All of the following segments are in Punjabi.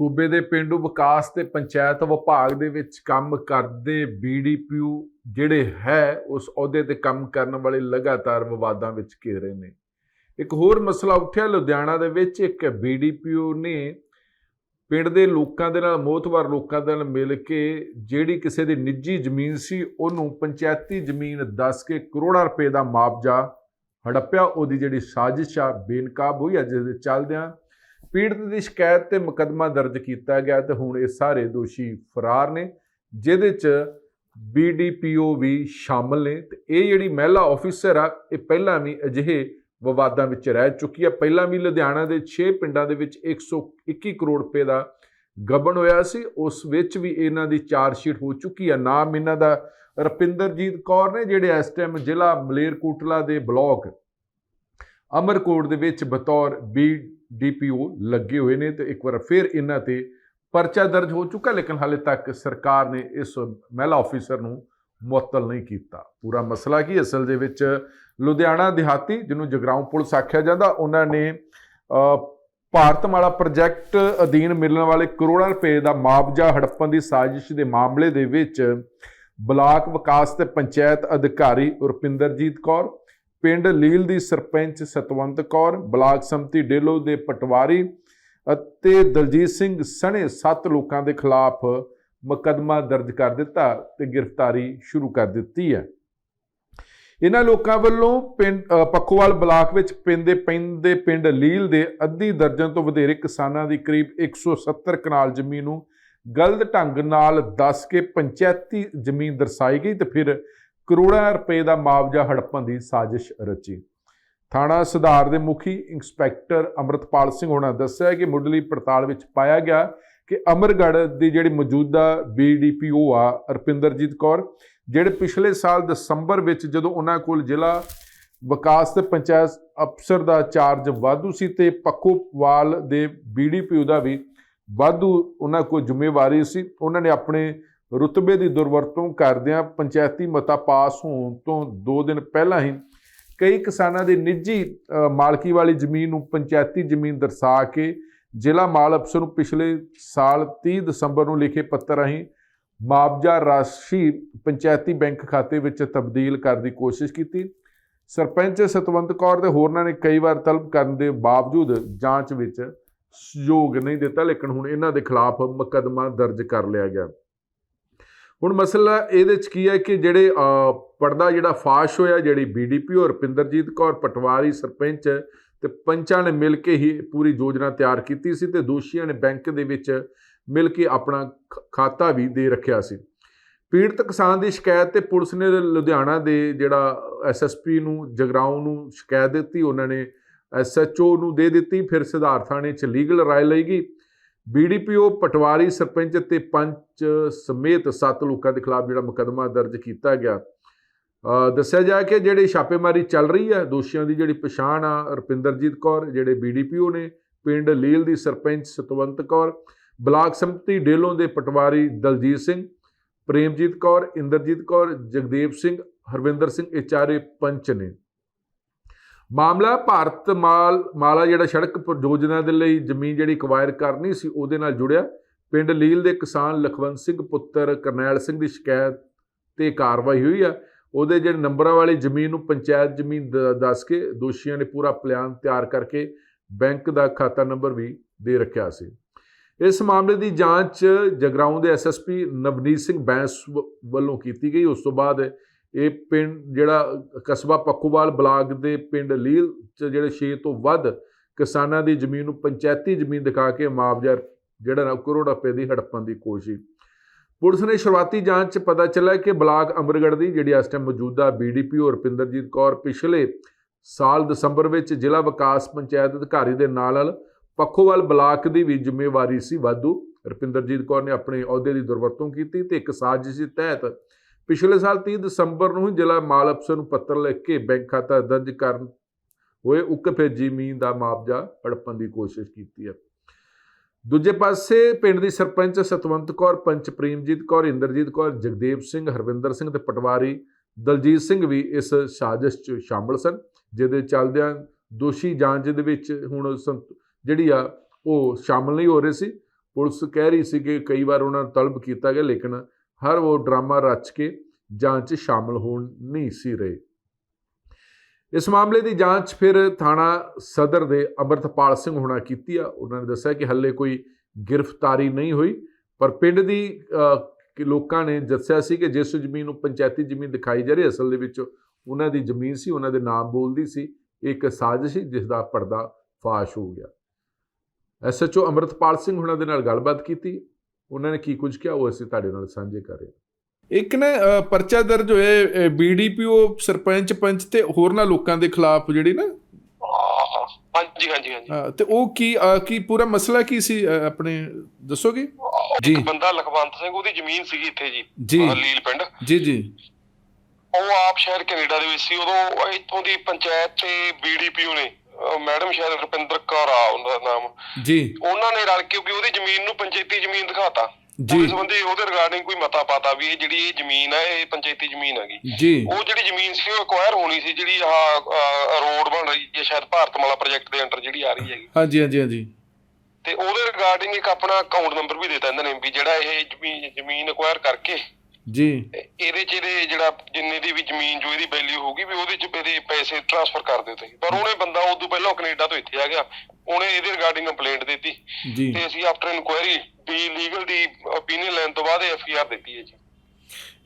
ਸੂਬੇ ਦੇ ਪਿੰਡੂ ਵਿਕਾਸ ਤੇ ਪੰਚਾਇਤ ਵਿਭਾਗ ਦੇ ਵਿੱਚ ਕੰਮ ਕਰਦੇ ਬੀਡੀਪੀਯੂ ਜਿਹੜੇ ਹੈ, ਉਸ ਅਹੁਦੇ ਤੇ ਕੰਮ ਕਰਨ ਵਾਲੇ ਲਗਾਤਾਰ ਵਿਵਾਦਾਂ ਵਿੱਚ ਘਿਰੇ ਨੇ। ਇੱਕ ਹੋਰ ਮਸਲਾ ਉੱਠਿਆ ਲੁਧਿਆਣਾ ਦੇ ਵਿੱਚ, ਇੱਕ ਬੀਡੀਪੀਯੂ ਨੇ ਪਿੰਡ ਦੇ ਲੋਕਾਂ ਦੇ ਨਾਲ ਮੋਹਤਵਾਰ ਲੋਕਾਂ ਦੇ ਨਾਲ ਮਿਲ ਕੇ ਜਿਹੜੀ ਕਿਸੇ ਦੀ ਨਿੱਜੀ ਜ਼ਮੀਨ ਸੀ, ਉਹਨੂੰ ਪੰਚਾਇਤੀ ਜ਼ਮੀਨ ਦੱਸ ਕੇ ਕਰੋੜਾਂ ਰੁਪਏ ਦਾ ਮੁਆਵਜ਼ਾ ਹੜੱਪਿਆ। ਉਹਦੀ ਜਿਹੜੀ ਸਾਜ਼ਿਸ਼ ਆ, ਬੇਨਕਾਬ ਹੋਈ, ਅੱਜ ਦੇ ਚੱਲਦਿਆਂ ਪੀੜਤ ਦੀ ਸ਼ਿਕਾਇਤ ਤੇ ਮੁਕੱਦਮਾ ਦਰਜ ਕੀਤਾ ਗਿਆ ਤੇ ਹੁਣ ਇਹ ਸਾਰੇ ਦੋਸ਼ੀ ਫਰਾਰ ਨੇ, ਜਿਹਦੇ ਚ ਬੀਡੀਪੀਓ ਵੀ ਸ਼ਾਮਲ ਨੇ ਤੇ ਇਹ ਜਿਹੜੀ ਮਹਿਲਾ ਆਫੀਸਰ ਆ, ਇਹ ਪਹਿਲਾਂ ਵੀ ਅਜਿਹੇ ਵਿਵਾਦਾਂ ਵਿੱਚ ਰਹਿ ਚੁੱਕੀ ਆ। ਪਹਿਲਾਂ ਵੀ ਲੁਧਿਆਣਾ ਦੇ 6 ਪਿੰਡਾਂ ਦੇ ਵਿੱਚ 121 ਕਰੋੜ ਰੁਪਏ ਦਾ ਗਬਨ ਹੋਇਆ ਸੀ, ਉਸ ਵਿੱਚ ਵੀ ਇਹਨਾਂ ਦੀ ਚਾਰਜ ਸ਼ੀਟ ਹੋ ਚੁੱਕੀ ਆ। ਨਾਮ ਇਹਨਾਂ ਦਾ ਰਪਿੰਦਰਜੀਤ ਕੌਰ ਨੇ, ਜਿਹੜੇ ਇਸ ਟਾਈਮ ਜ਼ਿਲ੍ਹਾ ਮਲੇਰਕੋਟਲਾ ਦੇ ਬਲਾਕ ਅਮਰਕੋਟ ਦੇ ਵਿੱਚ ਬਤੌਰ ਬੀ ਬੀਡੀਪੀਓ ਲੱਗੇ ਹੋਏ ਨੇ ਤੇ ਇੱਕ ਵਾਰ ਫਿਰ ਇਹਨਾਂ ਤੇ ਪਰਚਾ ਦਰਜ ਹੋ ਚੁੱਕਾ ਲੇਕਿਨ ਹਾਲੇ ਤੱਕ ਸਰਕਾਰ ਨੇ ਇਸ ਮਹਿਲਾ ਆਫੀਸਰ ਨੂੰ ਮੁਅੱਤਲ ਨਹੀਂ ਕੀਤਾ। ਪੂਰਾ ਮਸਲਾ ਕੀ? ਅਸਲ ਦੇ ਵਿੱਚ ਲੁਧਿਆਣਾ ਦਿਹਾਤੀ ਜਿਹਨੂੰ ਜਗਰਾਉਂ ਪੁਲਿਸ ਆਖਿਆ ਜਾਂਦਾ ਉਹਨਾਂ ਨੇ ਅ, ਭਾਰਤਮਾਲਾ ਪ੍ਰੋਜੈਕਟ ਅਧੀਨ ਮਿਲਣ ਵਾਲੇ ਕਰੋੜਾਂ ਰੁਪਏ ਦਾ ਮੁਆਵਜ਼ਾ ਹੜੱਪਣ ਦੀ ਸਾਜ਼ਿਸ਼ ਦੇ ਮਾਮਲੇ ਦੇ ਵਿੱਚ ਬਲਾਕ ਵਿਕਾਸ ਤੇ ਪੰਚਾਇਤ ਅਧਿਕਾਰੀ ਰੁਪਿੰਦਰਜੀਤ ਕੌਰ ਪਿੰਡ ਲੀਲ ਦੀ ਸਰਪੰਚ ਸਤਵੰਤ ਕੌਰ ਬਲਾਕ ਸੰਮਤੀ ਡੇਲੋ ਦੇ ਪਟਵਾਰੀ ਅਤੇ ਦਲਜੀਤ ਸਿੰਘ ਸਣੇ ਸੱਤ ਲੋਕਾਂ ਦੇ ਖਿਲਾਫ ਮੁਕੱਦਮਾ ਦਰਜ ਕਰ ਦਿੱਤਾ ਤੇ ਗ੍ਰਿਫਤਾਰੀ ਸ਼ੁਰੂ ਕਰ ਦਿੱਤੀ ਹੈ। ਇਹਨਾਂ ਲੋਕਾਂ ਵੱਲੋਂ ਪਿੰਡ ਅ, ਪੱਖੋਵਾਲ ਬਲਾਕ ਵਿੱਚ ਪੈਂਦੇ ਪੈਂਦੇ ਪਿੰਡ ਲੀਲ ਦੇ ਅੱਧੀ ਦਰਜਨ ਤੋਂ ਵਧੇਰੇ ਕਿਸਾਨਾਂ ਦੀ ਕਰੀਬ 170 ਕਨਾਲ ਜ਼ਮੀਨ ਨੂੰ ਗਲਤ ਢੰਗ ਨਾਲ ਦੱਸ ਕੇ ਪੰਚਾਇਤੀ ਜ਼ਮੀਨ ਦਰਸਾਈ ਗਈ ਤੇ ਫਿਰ ਕਰੋੜਾਂ ਰੁਪਏ ਦਾ ਮੁਆਵਜ਼ਾ ਹੜੱਪਣ ਦੀ ਸਾਜ਼ਿਸ਼ ਰਚੀ। ਥਾਣਾ ਸੁਧਾਰ ਦੇ ਮੁਖੀ ਇੰਸਪੈਕਟਰ ਅਮਰਤਪਾਲ ਸਿੰਘ ਹੋਣਾ ਦੱਸਿਆ ਕਿ ਮੁੱਢਲੀ ਪੜਤਾਲ ਵਿੱਚ ਪਾਇਆ ਗਿਆ ਕਿ ਅਮਰਗੜ੍ਹ ਦੀ ਜਿਹੜੀ ਮੌਜੂਦਾ ਬੀਡੀਪੀਓ ਆ, ਰਪਿੰਦਰਜੀਤ ਕੌਰ, ਜਿਹੜੇ ਪਿਛਲੇ ਸਾਲ ਦਸੰਬਰ ਵਿੱਚ ਜਦੋਂ ਉਹਨਾਂ ਕੋਲ ਜ਼ਿਲ੍ਹਾ ਵਿਕਾਸ ਤੇ ਪੰਚਾਇਤ ਅਫਸਰ ਦਾ ਚਾਰਜ ਵਾਧੂ ਸੀ ਤੇ ਪੱਖੋਵਾਲ ਦੇ ਬੀਡੀਪੀਓ ਦਾ ਵੀ ਵਾਧੂ ਉਹਨਾਂ ਕੋਲ ਜ਼ਿੰਮੇਵਾਰੀ ਸੀ, ਉਹਨਾਂ ਨੇ ਆਪਣੇ ਰੁਤਬੇ ਦੀ ਦੁਰਵਰਤੋਂ ਕਰਦਿਆਂ ਪੰਚਾਇਤੀ ਮਤਾ ਪਾਸ ਹੋਣ ਤੋਂ 2 ਦਿਨ ਪਹਿਲਾਂ ਹੀ ਕਈ ਕਿਸਾਨਾਂ ਦੀ ਨਿੱਜੀ ਮਾਲਕੀ ਵਾਲੀ ਜ਼ਮੀਨ ਨੂੰ ਪੰਚਾਇਤੀ ਜ਼ਮੀਨ ਦਰਸਾ ਕੇ ਜ਼ਿਲ੍ਹਾ ਮਾਲ ਅਫਸਰ ਨੂੰ ਪਿਛਲੇ ਸਾਲ 30 ਦਸੰਬਰ ਨੂੰ ਲਿਖੇ ਪੱਤਰ ਰਾਹੀਂ ਮੁਆਵਜ਼ਾ ਰਾਸ਼ੀ ਪੰਚਾਇਤੀ ਬੈਂਕ ਖਾਤੇ ਵਿੱਚ ਤਬਦੀਲ ਕਰਨ ਦੀ ਕੋਸ਼ਿਸ਼ ਕੀਤੀ। ਸਰਪੰਚ ਸਤਵੰਤ ਕੌਰ ਤੇ ਹੋਰਨਾਂ ਨੇ ਕਈ ਵਾਰ ਤਲਬ ਕਰਨ ਦੇ ਬਾਵਜੂਦ ਜਾਂਚ ਵਿੱਚ ਸਹਿਯੋਗ ਨਹੀਂ ਦਿੱਤਾ, ਲੇਕਿਨ ਹੁਣ ਇਹਨਾਂ ਦੇ ਖਿਲਾਫ ਮੁਕੱਦਮਾ ਦਰਜ ਕਰ ਲਿਆ ਗਿਆ। ਹੁਣ ਮਸਲਾ ਇਹਦੇ ਚ ਕੀ ਹੈ ਕਿ ਜਿਹੜੇ ਅ, ਪਰਦਾ ਜਿਹੜਾ ਫਾਸ਼ ਹੋਇਆ ਜਿਹੜੀ ਬੀਡੀਪੀ ਔਰ ਰਪਿੰਦਰਜੀਤ ਕੌਰ ਪਟਵਾਰੀ ਸਰਪੰਚ ਤੇ ਪੰਚਾਂ ਨੇ ਮਿਲ ਕੇ ਹੀ ਪੂਰੀ ਯੋਜਨਾ ਤਿਆਰ ਕੀਤੀ ਸੀ ਤੇ ਦੋਸ਼ੀਆਂ ਨੇ ਬੈਂਕ ਦੇ ਵਿੱਚ ਮਿਲ ਕੇ ਆਪਣਾ ਖ- ਖਾਤਾ ਵੀ ਦੇ ਰੱਖਿਆ ਸੀ। ਪੀੜਤ ਕਿਸਾਨ ਦੀ ਸ਼ਿਕਾਇਤ ਤੇ ਪੁਲਿਸ ਨੇ ਲੁਧਿਆਣਾ ਦੇ ਜਿਹੜਾ ਐਸਐਸਪੀ ਨੂੰ ਜਗਰਾਉਂ ਨੂੰ ਸ਼ਿਕਾਇਤ ਦਿੱਤੀ ਉਹਨਾਂ ਨੇ ਐਸਐਚਓ ਨੂੰ ਦੇ ਦਿੱਤੀ ਫਿਰ ਸਿਧਾਰਥ ਥਾਣੇ 'ਚ ਲੀਗਲ ਰਾਏ ਲਈ ਗਈ। ਬੀਡੀਪੀਓ ਪਟਵਾਰੀ ਸਰਪੰਚ ਤੇ ਪੰਚ ਸਮੇਤ ਸੱਤ ਲੋਕਾਂ ਦੇ ਖਿਲਾਫ ਜਿਹੜਾ ਮੁਕੱਦਮਾ ਦਰਜ ਕੀਤਾ ਗਿਆ। ਦੱਸਿਆ ਜਾ ਕਿ ਜਿਹੜੀ ਛਾਪੇਮਾਰੀ ਚੱਲ ਰਹੀ ਹੈ, ਦੋਸ਼ੀਆਂ ਦੀ ਜਿਹੜੀ ਪਛਾਣ ਆ ਰੁਪਿੰਦਰਜੀਤ ਕੌਰ, ਜਿਹੜੇ ਬੀਡੀਪੀਓ ਨੇ, ਪਿੰਡ ਲੀਲ ਦੀ ਸਰਪੰਚ ਸਤਵੰਤ ਕੌਰ, ਬਲਾਕ ਸੰਮਤੀ ਡੇਲੋਂ ਦੇ ਪਟਵਾਰੀ ਦਲਜੀਤ ਸਿੰਘ, ਪ੍ਰੇਮਜੀਤ ਕੌਰ, ਇੰਦਰਜੀਤ ਕੌਰ, ਜਗਦੇਵ ਸਿੰਘ, ਹਰਵਿੰਦਰ ਸਿੰਘ ਇਹ ਚਾਰੇ ਪੰਚ ਨੇ। ਮਾਮਲਾ ਭਾਰਤ ਮਾਲ ਮਾਲਾ ਜਿਹੜਾ ਸੜਕ ਪ੍ਰਯੋਜਨਾ ਦੇ ਲਈ ਜ਼ਮੀਨ ਜਿਹੜੀ ਅਕਵਾਇਰ ਕਰਨੀ ਸੀ ਉਹਦੇ ਨਾਲ ਜੁੜਿਆ। ਪਿੰਡ ਲੀਲ ਦੇ ਕਿਸਾਨ ਲਖਵੰਤ ਸਿੰਘ ਪੁੱਤਰ ਕਰਨੈਲ ਸਿੰਘ ਦੀ ਸ਼ਿਕਾਇਤ ਤੇ ਕਾਰਵਾਈ ਹੋਈ ਆ। ਉਹਦੇ ਜਿਹੜੇ ਨੰਬਰਾਂ ਵਾਲੀ ਜ਼ਮੀਨ ਨੂੰ ਪੰਚਾਇਤ ਜ਼ਮੀਨ ਦ- ਦੱਸ ਕੇ ਦੋਸ਼ੀਆਂ ਨੇ ਪੂਰਾ ਪਲਾਨ ਤਿਆਰ ਕਰਕੇ ਬੈਂਕ ਦਾ ਖਾਤਾ ਨੰਬਰ ਵੀ ਦੇ ਰੱਖਿਆ ਸੀ। ਇਸ ਮਾਮਲੇ ਦੀ ਜਾਂਚ ਜਗਰਾਉਂ ਦੇ ਐਸਐਸਪੀ ਨਵਨੀਤ ਸਿੰਘ ਬੈਂਸ ਵ- ਵੱਲੋਂ ਕੀਤੀ ਗਈ। ਉਸ ਤੋਂ ਬਾਅਦ ਇਹ ਪਿੰਡ ਜਿਹੜਾ ਕਸਬਾ ਪੱਖੋਵਾਲ ਬਲਾਕ ਦੇ ਪਿੰਡ ਲੀਲ ਚ ਜਿਹੜੇ 6 ਤੋਂ ਵੱਧ ਕਿਸਾਨਾਂ ਦੀ ਜ਼ਮੀਨ ਨੂੰ ਪੰਚਾਇਤੀ ਜ਼ਮੀਨ ਦਿਖਾ ਕੇ ਮੁਆਵਜ਼ਾ ਜਿਹੜਾ ਨਾ, ਕਰੋੜ ਰੁਪਏ ਦੀ ਹੜੱਪਣ ਦੀ ਕੋਸ਼ਿਸ਼। ਪੁਲਿਸ ਨੇ ਸ਼ੁਰੂਆਤੀ ਜਾਂਚ ਚ ਪਤਾ ਚੱਲਿਆ ਕਿ ਬਲਾਕ ਅਮਰਗੜ੍ਹ ਦੀ, ਜਿਹੜੀ ਇਸ ਟਾਈਮ ਮੌਜੂਦਾ ਬੀਡੀਪੀ ਰੁਪਿੰਦਰਜੀਤ ਕੌਰ ਪਿਛਲੇ ਸਾਲ ਦਸੰਬਰ ਵਿੱਚ ਜ਼ਿਲ੍ਹਾ ਵਿਕਾਸ ਪੰਚਾਇਤ ਅਧਿਕਾਰੀ ਦੇ ਨਾਲ ਨਾਲ ਪੱਖੋਵਾਲ ਬਲਾਕ ਦੀ ਵੀ ਜ਼ਿੰਮੇਵਾਰੀ ਸੀ ਵਾਧੂ। ਰੁਪਿੰਦਰਜੀਤ ਕੌਰ ਨੇ ਆਪਣੇ ਅਹੁਦੇ ਦੀ ਦੁਰਵਰਤੋਂ ਕੀਤੀ ਤੇ ਇੱਕ ਸਾਜ਼ਿਸ਼ ਦੇ ਤਹਿਤ ਪਿਛਲੇ ਸਾਲ 30 ਦਸੰਬਰ ਨੂੰ ਹੀ ਜ਼ਿਲ੍ਹਾ ਮਾਲ ਅਫਸਰ ਨੂੰ ਪੱਤਰ ਲਿਖ ਕੇ ਬੈਂਕ ਖਾਤਾ ਦਰਜ ਕਰਨ ਹੋਏ ਉਕਤ ਫਿਰ ਜ਼ਮੀਨ ਦਾ ਮੁਆਵਜ਼ਾ ਹੜੱਪਣ ਦੀ ਕੋਸ਼ਿਸ਼ ਕੀਤੀ ਹੈ। ਦੂਜੇ ਪਾਸੇ ਪਿੰਡ ਦੀ ਸਰਪੰਚ ਸਤਵੰਤ ਕੌਰ, ਪੰਚ ਪ੍ਰੇਮਜੀਤ ਕੌਰ, ਇੰਦਰਜੀਤ ਕੌਰ, ਜਗਦੇਵ ਸਿੰਘ, ਹਰਵਿੰਦਰ ਸਿੰਘ ਤੇ ਪਟਵਾਰੀ ਦਲਜੀਤ ਸਿੰਘ ਵੀ ਇਸ ਸਾਜ਼ਿਸ਼ 'ਚ ਸ਼ਾਮਲ ਸਨ, ਜਿਹਦੇ ਚੱਲਦਿਆਂ ਦੋਸ਼ੀ ਜਾਂਚ ਦੇ ਵਿੱਚ ਹੁਣ ਸੰਤ- ਜਿਹੜੀ ਆ ਉਹ ਸ਼ਾਮਲ ਨਹੀਂ ਹੋ ਰਹੇ ਸੀ। ਪੁਲਿਸ ਕਹਿ ਰਹੀ ਸੀ ਕਿ ਕਈ ਵਾਰ ਉਹਨਾਂ ਨੂੰ ਤਲਬ ਕੀਤਾ ਗਿਆ, ਲੇਕਿਨ ਹਰ ਉਹ ਡਰਾਮਾ ਰਚ ਕੇ ਜਾਂਚ 'ਚ ਸ਼ਾਮਲ ਹੋਣ ਨਹੀਂ ਸੀ ਰਹੇ। ਇਸ ਮਾਮਲੇ ਦੀ ਜਾਂਚ ਫਿਰ ਥਾਣਾ ਸਦਰ ਦੇ ਅਮਰਤਪਾਲ ਸਿੰਘ ਹੋਣਾ ਕੀਤੀ ਆ। ਉਹਨਾਂ ਨੇ ਦੱਸਿਆ ਕਿ ਹੱਲੇ ਕੋਈ ਗ੍ਰਿਫਤਾਰੀ ਨਹੀਂ ਹੋਈ, ਪਰ ਪਿੰਡ ਦੀ ਲੋਕਾਂ ਨੇ ਦੱਸਿਆ ਸੀ ਕਿ ਜਿਸ ਜ਼ਮੀਨ ਨੂੰ ਪੰਚਾਇਤੀ ਜ਼ਮੀਨ ਦਿਖਾਈ ਜਾ ਰਹੀ ਅਸਲ ਦੇ ਵਿੱਚ ਉਹਨਾਂ ਦੀ ਜ਼ਮੀਨ ਸੀ, ਉਹਨਾਂ ਦੇ ਨਾਮ ਬੋਲਦੀ ਸੀ, ਇਹ ਇੱਕ ਸਾਜ਼ਿਸ਼ ਸੀ ਜਿਸ ਦਾ ਪਰਦਾ ਫਾਸ਼ ਹੋ ਗਿਆ। ਐਸਐਚਓ ਅਮਰਤਪਾਲ ਸਿੰਘ ਹੁਣਾਂ ਦੇ ਨਾਲ ਗੱਲਬਾਤ ਕੀਤੀ। ਉਹਨਾਂ ਨੇ ਕੀ ਕੁਝ ਕਿਹਾ ਉਹ ਅਸੀਂ ਤੁਹਾਡੇ ਨਾਲ ਸਾਂਝੇ ਕਰ ਰਹੇ ਹਾਂ। ਇੱਕ ਨਾ ਪਰਚਾ ਦਰਜ ਹੋਇਆ ਬੀਡੀਪੀਓ ਸਰਪੰਚ ਪੰਚ ਤੇ ਹੋਰਨਾਂ ਲੋਕਾਂ ਦੇ ਖਿਲਾਫ ਜਿਹੜੀ ਨਾ। ਹਾਂਜੀ ਹਾਂਜੀ ਹਾਂਜੀ। ਤੇ ਉਹ ਕੀ ਕੀ ਪੂਰਾ ਮਸਲਾ ਕੀ ਸੀ ਆਪਣੇ ਦੱਸੋਗੇ? ਜੀ। ਇੱਕ ਬੰਦਾ ਲਖਵੰਤ ਸਿੰਘ ਉਹਦੀ ਜ਼ਮੀਨ ਸੀਗੀ ਇੱਥੇ ਜੀ ਲੀਲ ਪਿੰਡ। ਜੀ ਜੀ। ਉਹ ਆਪ ਸ਼ਹਿਰ ਕੈਨੇਡਾ ਦੇ ਵਿੱਚ ਸੀ ਉਦੋਂ ਇੱਥੋਂ ਦੀ ਪੰਚਾਇਤ ਤੇ ਬੀਡੀਪੀਓ ਨੇ ਮੈਡਮ ਸ਼ਾਇਦ ਰੁਪਿੰਦਰ ਕੌਰ ਆ ਉਹਨਾਂ ਦਾ ਨਾਮ। ਜੀ। ਉਹਨਾਂ ਨੇ ਰਲ ਕੇ ਕਿਉਂਕਿ ਉਹਦੀ ਜ਼ਮੀਨ ਨੂੰ ਪੰਚਾਇਤੀ ਜ਼ਮੀਨ ਦਿਖਾਤਾ। ਜੀ। ਉਸ ਸੰਬੰਧੀ ਉਹਦੇ ਰਿਗਾਰਡਿੰਗ ਕੋਈ ਮਤਾ ਪਾਤਾ ਵੀ ਇਹ ਜਿਹੜੀ ਇਹ ਜ਼ਮੀਨ ਹੈ ਇਹ ਪੰਚਾਇਤੀ ਜ਼ਮੀਨ ਹੈਗੀ ਜੀ। ਉਹ ਜਿਹੜੀ ਜ਼ਮੀਨ ਸੀ ਉਹ ਐਕਵਾਇਰ ਹੋਣੀ ਸੀ ਜਿਹੜੀ ਆਹ ਰੋਡ ਬਣ ਰਹੀ ਹੈ ਸ਼ਾਇਦ ਭਾਰਤਮਾਲਾ ਪ੍ਰੋਜੈਕਟ ਦੇ ਅੰਡਰ ਜਿਹੜੀ ਆ ਰਹੀ ਹੈਗੀ। ਹਾਂਜੀ ਹਾਂਜੀ ਹਾਂਜੀ। ਤੇ ਉਹਦੇ ਰਿਗਾਰਡਿੰਗ ਇੱਕ ਆਪਣਾ ਅਕਾਊਂਟ ਨੰਬਰ ਵੀ ਦਿੱਤਾ ਇਹਨਾਂ ਨੇ ਵੀ ਜਿਹੜਾ ਇਹ ਜ਼ਮੀਨ ਜ਼ਮੀਨ ਐਕਵਾਇਰ ਕਰਕੇ ਜੀ। ਤੇ ਇਹਦੇ ਚ ਇਹਦੇ ਜਿਹੜਾ ਜਿੰਨੇ ਦੀ ਵੀ ਜ਼ਮੀਨ ਜੋ ਇਹਦੀ ਵੈਲਿਊ ਹੋਗੀ ਵੀ ਉਹਦੇ ਚ ਇਹਦੇ ਪੈਸੇ ਟ੍ਰਾਂਸਫਰ ਕਰ ਦਿਓ ਤੁਸੀਂ। ਪਰ ਉਹਨੇ ਬੰਦਾ ਉਦੋਂ ਪਹਿਲਾਂ ਕੈਨੇਡਾ ਤੋਂ ਇੱਥੇ ਆ ਗਿਆ। ਉਹਨੇ ਇਹਦੇ ਰਿਗਾਰਡਿੰਗ ਕੰਪਲੇਂਟ ਦਿੱਤੀ। ਤੇ ਅਸੀਂ ਆਫਟਰ ਇਨਕੁਆਇਰੀ ਵੀ ਲੀਗਲ ਦੀ ਓਪੀਨੀਅਨ ਲੈਣ ਤੋਂ ਬਾਅਦ ਐਫ ਆਰ ਦਿੱਤੀ ਹੈ ਜੀ।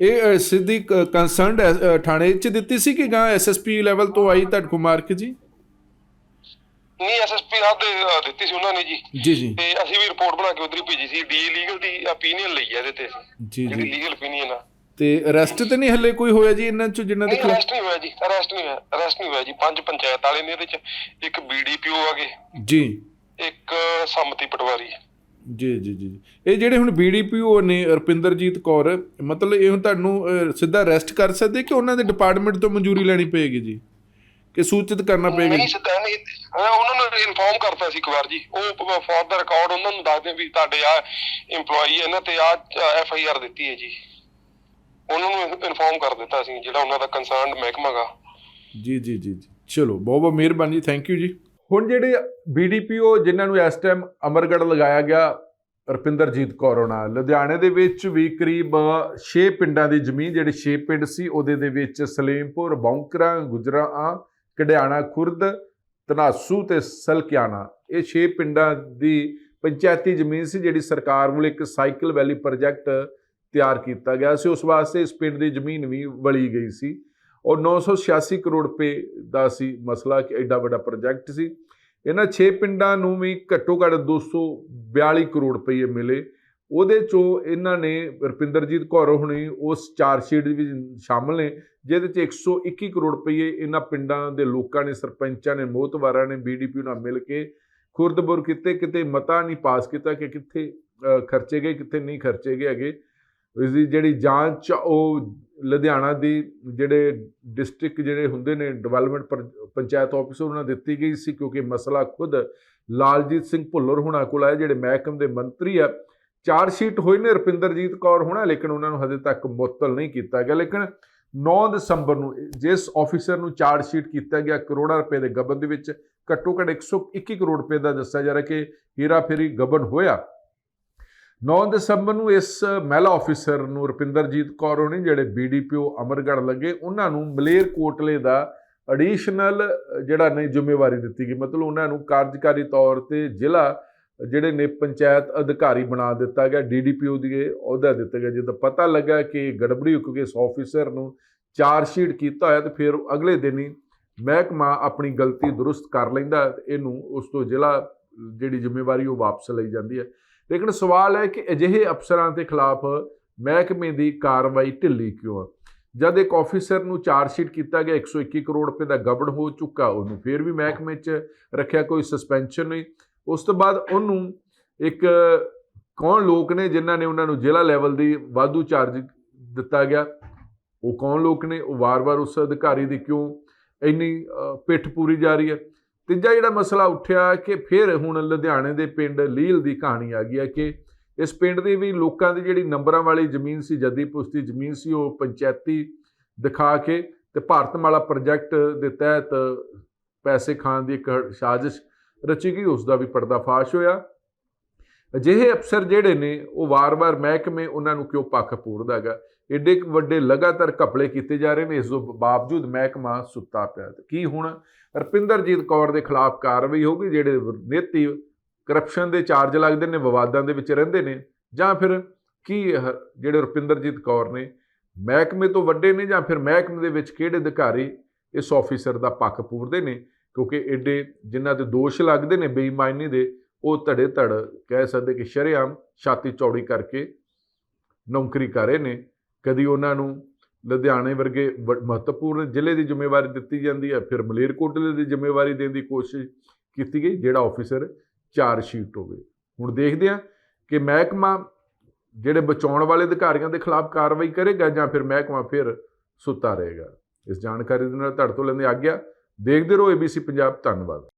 ਇਹ ਸਿੱਧੀ ਕੰਸਰਨਡ ਥਾਣੇ 'ਚ ਦਿੱਤੀ ਸੀ ਕਿ ਗਾਂ ਐਸਐਸਪੀ ਲੈਵਲ ਤੋਂ ਆਈ ਤੁਹਾਡੇ ਕੋ ਮਾਰਕ ਜੀ? ਨਹੀਂ ਐਸਐਸਪੀ ਸਾਹਿਬ ਦੇ ਦਿੱਤੀ ਸੀ ਉਹਨਾਂ ਨੇ ਜੀ। ਜੀ ਜੀ। ਤੇ ਅਸੀਂ ਵੀ ਰਿਪੋਰਟ ਬਣਾ ਕੇ ਉਧਰ ਹੀ ਭੇਜੀ ਸੀ। ਡੀ ਲੀਗਲ ਦੀ ਓਪੀਨੀਅਨ ਲਈ ਹੈ ਇਹਦੇ ਤੇ। ਅਸੀਂ ਜੀ ਜਿਹੜੀ ਜੀ। ਲੀਗਲ ਓਪੀਨੀਅਨ ਆ। ਤੇ ਅਰੈਸਟ ਤੇ ਨਹੀਂ ਹੱਲੇ ਕੋਈ ਹੋਇਆ ਜੀ ਇਹਨਾਂ 'ਚ ਜਿਨ੍ਹਾਂ ਦੇ ਨਹੀਂ ਖਿਲਾਫ? ਅਰੈਸਟ ਨਹੀਂ ਹੋਇਆ ਜੀ। ਅਰੈਸਟ ਨਹੀਂ ਹੋਇਆ। ਅਰੈਸਟ ਨਹੀਂ ਹੋਇਆ ਜੀ। ਪੰਜ ਪੰਚਾਇਤ ਵਾਲੇ ਨੇ ਇਹਦੇ ਚ। ਇੱਕ ਬੀਡੀਪੀਓ ਆਗੇ। ਜੀ। ਇੱਕ ਸੰਮਤੀ ਪਟਵਾਰੀ। ਜੀ ਜੀ ਜੀ। ਇਹ ਜਿਹੜੇ ਹੁਣ ਬੀਡੀਪੀਓ ਨੇ ਰੁਪਿੰਦਰਜੀਤ ਕੌਰ ਮਤਲਬ ਇਹ ਹੁਣ ਤੁਹਾਨੂੰ ਸਿੱਧਾ ਅਰੈਸਟ ਕਰ ਸਕਦੇ ਕਿ ਉਹਨਾਂ ਦੇ ਡਿਪਾਰਟਮੈਂਟ ਤੋਂ ਮਨਜ਼ੂਰੀ ਲੈਣੀ ਪਏਗੀ ਜੀ? ਕਿ ਸੂਚਿਤ ਕਰਨਾ ਪਏਗਾ ਨਹੀਂ? ਸਿੱਧਾ ਨਹੀਂ ਹਾਂ ਉਹਨਾਂ ਨੂੰ ਇਨਫੋਰਮ ਕਰਤਾ ਸੀ ਇੱਕ ਵਾਰ ਜੀ। ਉਹ ਫॉर ਦਾ ਰਿਕਾਰਡ ਉਹਨਾਂ ਨੂੰ ਦੱਸਦੇ ਵੀ ਤੁਹਾਡੇ ਆ EMPLOYEE ਹੈ ਨਾ ਤੇ ਆ ਐਫ ਆਈ ਆਰ ਦਿੱਤੀ ਹੈ ਜੀ। ਉਹਨਾਂ ਨੂੰ ਇਨਫੋਰਮ ਕਰ ਦਿੱਤਾ ਸੀ ਜਿਹੜਾ ਉਹਨਾਂ ਦਾ ਕੰਸਰਨਡ ਮਹਿਕਮਾ ਗਾ। ਜੀ ਜੀ ਜੀ ਚਲੋ ਬਹੁਤ ਬਹੁਤ ਮਿਹਰਬਾਨੀ ਥੈਂਕ ਯੂ ਜੀ। ਹੁਣ ਜਿਹੜੇ ਬੀਡੀਪੀਓ ਜਿਨ੍ਹਾਂ ਨੂੰ ਇਸ ਟਾਈਮ ਅਮਰਗੜ੍ਹ ਲਗਾਇਆ ਗਿਆ ਰੁਪਿੰਦਰਜੀਤ ਕੌਰ ਹੋਣਾ ਲੁਧਿਆਣੇ ਦੇ ਵਿੱਚ ਵੀ ਕਰੀਬ 6 ਪਿੰਡਾਂ ਦੀ ਜ਼ਮੀਨ ਜਿਹੜੇ 6 ਪਿੰਡ ਸੀ ਉਹਦੇ ਦੇ ਵਿੱਚ ਸਲੇਮਪੁਰ ਬੌਂਕਰਾ ਗੁਜਰਾਆਂ ਕਢਿਆਣਾ, ਖੁਰਦ ਤਨਾਸੂ ਤੇ ਸਲਕਿਆਣਾ। ਇਹ 6 ਪਿੰਡਾਂ ਦੀ ਪੰਚਾਇਤੀ ਜ਼ਮੀਨ ਸੀ ਜਿਹੜੀ ਸਰਕਾਰ ਵੱਲੋਂ ਇੱਕ ਸਾਈਕਲ ਵੈਲੀ ਪ੍ਰੋਜੈਕਟ ਤਿਆਰ ਕੀਤਾ ਗਿਆ ਸੀ। ਉਸ ਵਾਸਤੇ ਇਸ ਪਿੰਡ ਦੀ ਜ਼ਮੀਨ ਵੀ ਵਲੀ ਗਈ ਸੀ। ਔਰ 986 ਕਰੋੜ ਰੁਪਏ ਦਾ ਸੀ ਮਸਲਾ ਕਿ ਐਡਾ ਵੱਡਾ ਪ੍ਰੋਜੈਕਟ ਸੀ। ਇਹਨਾਂ 6 ਪਿੰਡਾਂ ਨੂੰ ਵੀ ਘੱਟੋ ਘੱਟ 242 ਕਰੋੜ ਰੁਪਏ ਮਿਲੇ। ਉਹਦੇ ਚੋਂ ਇਹਨਾਂ ਨੇ ਰੁਪਿੰਦਰਜੀਤ ਕੌਰ ਹੁਣੀ, ਉਸ ਚਾਰਜ ਸ਼ੀਟ ਵਿੱਚ ਸ਼ਾਮਲ ਨੇ, ਜਿਹਦੇ ਚ 121 ਕਰੋੜ ਰੁਪਏ ਇਹਨਾਂ ਪਿੰਡਾਂ ਦੇ ਲੋਕਾਂ ਨੇ, ਸਰਪੰਚਾਂ ਨੇ, ਮੋਹਤਵਾਰਾਂ ਨੇ ਬੀਡੀਪੀ ਨਾਲ ਮਿਲ ਕੇ ਖੁਰਦਬੁਰ ਕੀਤੇ, ਕਿਤੇ ਮਤਾ ਨਹੀਂ ਪਾਸ ਕੀਤਾ ਕਿ ਕਿੱਥੇ ਖਰਚੇ ਗਏ, ਕਿੱਥੇ ਨਹੀਂ ਖਰਚੇ ਗਏ ਹੈਗੇ। ਇਸ ਦੀ ਜਿਹੜੀ ਜਾਂਚ ਉਹ ਲੁਧਿਆਣਾ ਦੀ ਜਿਹੜੇ ਡਿਸਟ੍ਰਿਕਟ ਜਿਹੜੇ ਹੁੰਦੇ ਨੇ, ਡਿਵੈਲਪਮੈਂਟ ਪੰਚਾਇਤ ਆਫਿਸਰ ਉਹਨਾਂ ਨੂੰ ਦਿੱਤੀ ਗਈ ਸੀ, ਕਿਉਂਕਿ ਮਸਲਾ ਖੁਦ ਲਾਲਜੀਤ ਸਿੰਘ ਭੁੱਲਰ ਹੋਣਾ ਕੋਲ ਆਇਆ, ਜਿਹੜੇ ਮਹਿਕਮ ਦੇ ਮੰਤਰੀ ਆ ਚਾਰ ਸ਼ੀਟ ਹੋਏ ਨੇ ਰੁਪਿੰਦਰਜੀਤ ਕੌਰ ਹੋਣਾ, ਲੇਕਿਨ ਉਹਨਾਂ ਨੂੰ ਹਜੇ ਤੱਕ ਮੁਅੱਤਲ ਨਹੀਂ ਕੀਤਾ ਗਿਆ। ਲੇਕਿਨ 9 ਦਸੰਬਰ ਨੂੰ ਜਿਸ ਆਫੀਸਰ ਨੂੰ ਚਾਰਜ ਸ਼ੀਟ ਕੀਤਾ ਗਿਆ, ਕਰੋੜਾਂ ਰੁਪਏ ਦੇ ਗਬਨ ਦੇ ਵਿੱਚ, ਘੱਟੋ ਘੱਟ 121 ਕਰੋੜ ਰੁਪਏ ਦਾ ਦੱਸਿਆ ਜਾ ਰਿਹਾ ਕਿ ਹੀਰਾ ਫੇਰੀ ਗਬਨ ਹੋਇਆ। 9 ਦਸੰਬਰ ਨੂੰ ਇਸ ਮਹਿਲਾ ਆਫੀਸਰ ਨੂੰ ਰੁਪਿੰਦਰਜੀਤ ਕੌਰ ਹੋਣੀ, ਜਿਹੜੇ ਬੀਡੀਪੀਓ ਅਮਰਗੜ੍ਹ ਲੱਗੇ, ਉਹਨਾਂ ਨੂੰ ਮਲੇਰ ਕੋਟਲੇ ਦਾ ਐਡੀਸ਼ਨਲ ਜਿਹੜਾ ਨਹੀਂ ਜ਼ਿੰਮੇਵਾਰੀ ਦਿੱਤੀ ਗਈ, ਮਤਲਬ ਉਹਨਾਂ ਨੂੰ ਕਾਰਜਕਾਰੀ ਤੌਰ ਤੇ ਜ਼ਿਲ੍ਹਾ ਜਿਹੜੇ ਨੇ ਪੰਚਾਇਤ ਅਧਿਕਾਰੀ ਬਣਾ ਦਿੱਤਾ ਗਿਆ ਡੀਡੀਪੀਓ ਦੀ ਅਹੁਦਾ ਦਿੱਤਾ ਗਿਆ। ਜਦੋਂ ਪਤਾ ਲੱਗਾ ਕਿ ਗੜਬੜੀ ਹੋ ਕਿਉਂਕਿ ਇਸ ਆਫੀਸਰ ਨੂੰ ਚਾਰਜ ਸ਼ੀਟ ਕੀਤਾ ਹੋਇਆ, ਤੇ ਫਿਰ ਅਗਲੇ ਦਿਨ ਹੀ ਮਹਿਕਮਾ ਆਪਣੀ ਗਲਤੀ ਦਰੁਸਤ ਕਰ ਲੈਂਦਾ ਤੇ ਇਹਨੂੰ ਉਸ ਤੋਂ ਜ਼ਿਲ੍ਹਾ ਜਿਹੜੀ ਜ਼ਿੰਮੇਵਾਰੀ ਉਹ ਵਾਪਸ ਲਈ ਜਾਂਦੀ ਹੈ। ਲੇਕਿਨ ਸਵਾਲ ਹੈ ਕਿ ਅਜਿਹੇ ਅਫਸਰਾਂ ਦੇ ਖਿਲਾਫ ਮਹਿਕਮੇ ਦੀ ਕਾਰਵਾਈ ਢਿੱਲੀ ਕਿਉਂ ਹੈ ਜਦ ਇੱਕ ਆਫੀਸਰ ਨੂੰ ਚਾਰਜ ਸ਼ੀਟ ਕੀਤਾ ਗਿਆ 121 ਕਰੋੜ ਰੁਪਏ ਦਾ ਗਬੜ ਹੋ ਚੁੱਕਾ, ਉਹਨੂੰ ਫਿਰ ਵੀ ਮਹਿਕਮੇ 'ਚ ਰੱਖਿਆ, ਕੋਈ ਸਸਪੈਂਸ਼ਨ ਨਹੀਂ। ਉਸ ਤੋਂ ਬਾਅਦ ਉਹਨੂੰ ਇੱਕ ਕੌਣ ਲੋਕ ਨੇ ਜਿਨ੍ਹਾਂ ਨੇ ਉਹਨਾਂ ਨੂੰ ਜ਼ਿਲ੍ਹਾ ਲੈਵਲ ਦੀ ਵਾਧੂ ਚਾਰਜ ਦਿੱਤਾ ਗਿਆ? ਉਹ ਕੌਣ ਲੋਕ ਨੇ? ਉਹ ਵਾਰ-ਵਾਰ ਉਸ ਅਧਿਕਾਰੀ ਦੀ ਕਿਉਂ ਇੰਨੀ ਪਿੱਠ ਪੂਰੀ ਜਾ ਰਹੀ ਹੈ? ਤੀਜਾ ਜਿਹੜਾ ਮਸਲਾ ਉੱਠਿਆ ਕਿ ਫਿਰ ਹੁਣ ਲੁਧਿਆਣੇ ਦੇ ਪਿੰਡ ਲੀਲ ਦੀ ਕਹਾਣੀ ਆ ਗਈ ਹੈ ਕਿ ਇਸ ਪਿੰਡ ਦੇ ਵੀ ਲੋਕਾਂ ਦੀ ਜਿਹੜੀ ਨੰਬਰਾਂ ਵਾਲੀ ਜ਼ਮੀਨ ਸੀ, ਜੱਦੀ ਪੁਸ਼ਤੀ ਜ਼ਮੀਨ ਸੀ, ਉਹ ਪੰਚਾਇਤੀ ਦਿਖਾ ਕੇ ਤੇ ਭਾਰਤਮਾਲਾ ਪ੍ਰੋਜੈਕਟ ਦੇ ਤਹਿਤ ਪੈਸੇ ਖਾਣ ਦੀ ਇੱਕ ਸਾਜ਼ਿਸ਼ ਰਚੀ ਗਈ ਉਸ ਦਾ ਵੀ ਪਰਦਾਫਾਸ਼ ਹੋਇਆ। ਅਜਿਹੇ ਅਫਸਰ ਜਿਹੜੇ ਨੇ, ਉਹ ਵਾਰ-ਵਾਰ ਮਹਿਕਮੇ ਉਹਨਾਂ ਨੂੰ ਕਿਉਂ ਪੱਖ ਪੂਰਦਾ ਹੈਗਾ? ਏਡੇ ਵੱਡੇ ਲਗਾਤਾਰ ਘਪਲੇ ਕੀਤੇ ਜਾ ਰਹੇ ਨੇ, ਇਸ ਤੋਂ ਬਾਵਜੂਦ ਮਹਿਕਮਾ ਸੁੱਤਾ ਪਿਆ। ਕੀ ਹੁਣ ਰਪਿੰਦਰਜੀਤ ਕੌਰ ਦੇ ਖਿਲਾਫ ਕਾਰਵਾਈ ਹੋਊਗੀ, ਜਿਹੜੇ ਨੀਤੀ ਕਰਪਸ਼ਨ ਦੇ ਚਾਰਜ ਲੱਗਦੇ ਨੇ, ਵਿਵਾਦਾਂ ਦੇ ਵਿੱਚ ਰਹਿੰਦੇ ਨੇ? ਜਾਂ ਫਿਰ ਕੀ ਜਿਹੜੇ ਰੁਪਿੰਦਰਜੀਤ ਕੌਰ ਨੇ, ਮਹਿਕਮੇ ਤੋਂ ਵੱਡੇ ਨੇ ਜਾਂ ਫਿਰ ਮਹਿਕਮੇ ਦੇ ਵਿੱਚ ਕਿਹੜੇ ਅਧਿਕਾਰੀ ਇਸ ਆਫੀਸਰ ਦਾ ਪੱਖ ਪੂਰਦੇ ਨੇ? ਕਿਉਂਕਿ ਐਡੇ ਜਿਨ੍ਹਾਂ ਤੇ ਦੋਸ਼ ਲੱਗਦੇ ਨੇ ਬੇਈਮਾਨੀ ਦੇ, ਉਹ ਧੜੇ ਧੜ ਕਹਿ ਸਕਦੇ ਕਿ ਸ਼ਰੇਆਮ ਛਾਤੀ ਚੌੜੀ ਕਰਕੇ ਨੌਕਰੀ ਕਰ ਰਹੇ ਨੇ। ਕਦੀ ਉਹਨਾਂ ਨੂੰ ਲੁਧਿਆਣੇ ਵਰਗੇ ਵ- ਮਹੱਤਵਪੂਰਨ ਜ਼ਿਲ੍ਹੇ ਦੀ ਜ਼ਿੰਮੇਵਾਰੀ ਦਿੱਤੀ ਜਾਂਦੀ ਹੈ, ਫਿਰ ਮਲੇਰਕੋਟਲੇ ਦੀ ਜ਼ਿੰਮੇਵਾਰੀ ਦੇਣ ਦੀ ਕੋਸ਼ਿਸ਼ ਕੀਤੀ ਗਈ, ਜਿਹੜਾ ਆਫੀਸਰ ਚਾਰਜ ਸ਼ੀਟ ਹੋਵੇ। ਹੁਣ ਦੇਖਦੇ ਹਾਂ ਕਿ ਮਹਿਕਮਾ ਜਿਹੜੇ ਬਚਾਉਣ ਵਾਲੇ ਅਧਿਕਾਰੀਆਂ ਦੇ ਖਿਲਾਫ ਕਾਰਵਾਈ ਕਰੇਗਾ ਜਾਂ ਫਿਰ ਮਹਿਕਮਾ ਫਿਰ ਸੁੱਤਾ ਰਹੇਗਾ। ਇਸ ਜਾਣਕਾਰੀ ਦੇ ਨਾਲ ਤੁਹਾਡੇ ਤੋਂ ਲੈਂਦੇ ਆਗਿਆ। ਦੇਖਦੇ ਰਹੋ ABC ਪੰਜਾਬ ਧੰਨਵਾਦ।